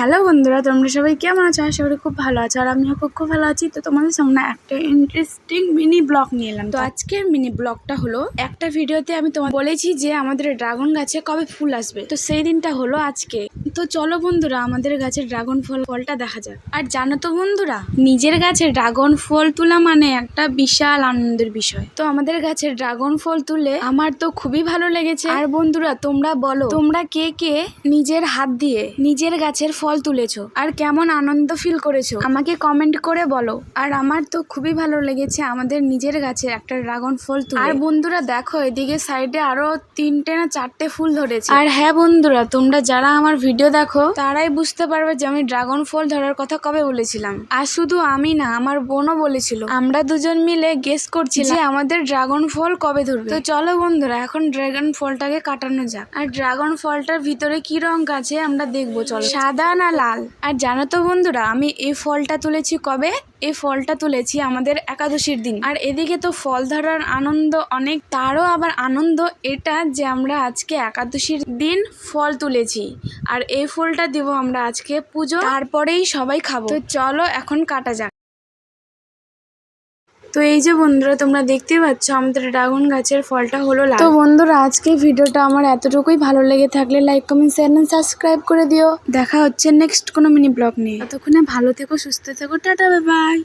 Hello বন্ধুরা, তোমরা সবাই কেমন আছো? আশা করি খুব ভালো আছো। আর আমিও খুব খুব ভালো আছি। তো তোমাদের সামনে একটা ইন্টারেস্টিং মিনি ব্লগ নিয়ে এলাম। তো আজকের মিনি ব্লগটা হলো, একটা ভিডিওতে আমি তোমার বলেছি যে আমাদের ড্রাগন গাছে কবে ফুল আসবে। তো সেই দিনটা হলো আজকে। তো চলো বন্ধুরা, আমাদের গাছের ড্রাগন ফল ফলটা দেখা যাক। আর জানো তো বন্ধুরা, নিজের গাছে ড্রাগন ফল তোলা মানে একটা বিশাল আনন্দের বিষয়। তো আমাদের গাছে ড্রাগন ফল তুলে আমার তো খুবই ভালো লেগেছে। আর বন্ধুরা, তোমরা বলো, তোমরা কে কে নিজের হাত দিয়ে নিজের গাছের ফল তুলেছো? আর কেমন আনন্দ ফিল করেছ? আমাকে কমেন্ট করে বলো। আর আমার তো খুবই ভালো লেগেছে আমাদের নিজের গাছে একটা ড্রাগন ফল তুলে। আর বন্ধুরা, দেখো, এদিকে সাইডে আরও তিনটে না চারটে ফুল ধরেছে। আর হ্যাঁ বন্ধুরা, তোমরা যারা আমার ভিডিও দেখো, তারাই বুঝতে পারবে যে আমি ড্রাগন ফল ধরার কথা কবে বলেছিলাম। আর শুধু আমি না, আমার বোনও বলেছিল। আমরা দুজন মিলে গেস করছি যে আমাদের ড্রাগন ফল কবে ধরবে। তো চলো বন্ধুরা, এখন ড্রাগন ফলটাকে কাটানো যাক। আর ড্রাগন ফলটার ভিতরে কি রং আছে আমরা দেখব, চলো। সাদা না লাল? আর জানো তো বন্ধুরা, আমি এই ফলটা তুলেছি কবে? এই ফলটা তুলেছি আমাদের একাদশীর দিন। আর এদিকে তো ফল ধরার আনন্দ অনেক, তারও আবার আনন্দ এটা যে আমরা আজকে একাদশীর দিন ফল তুলেছি। আর এই ফুলটা দিব আমরা আজকে পুজো। তারপরেই সবাই খাব। তো চলো এখন কাটা যাক। তো এই যে বন্ধুরা, তোমরা দেখতে পাচ্ছ আমাদের ড্রাগন গাছের ফলটা হলো তো বন্ধুরা আজকে ভিডিওটা আমার এতটুকুই। ভালো লেগে থাকলে like comment share and subscribe করে দিও। দেখা হচ্ছে নেক্সট কোনো মিনি ব্লগ নিয়ে। ততক্ষণে ভালো থেকো, সুস্থ থেকো। Tata bye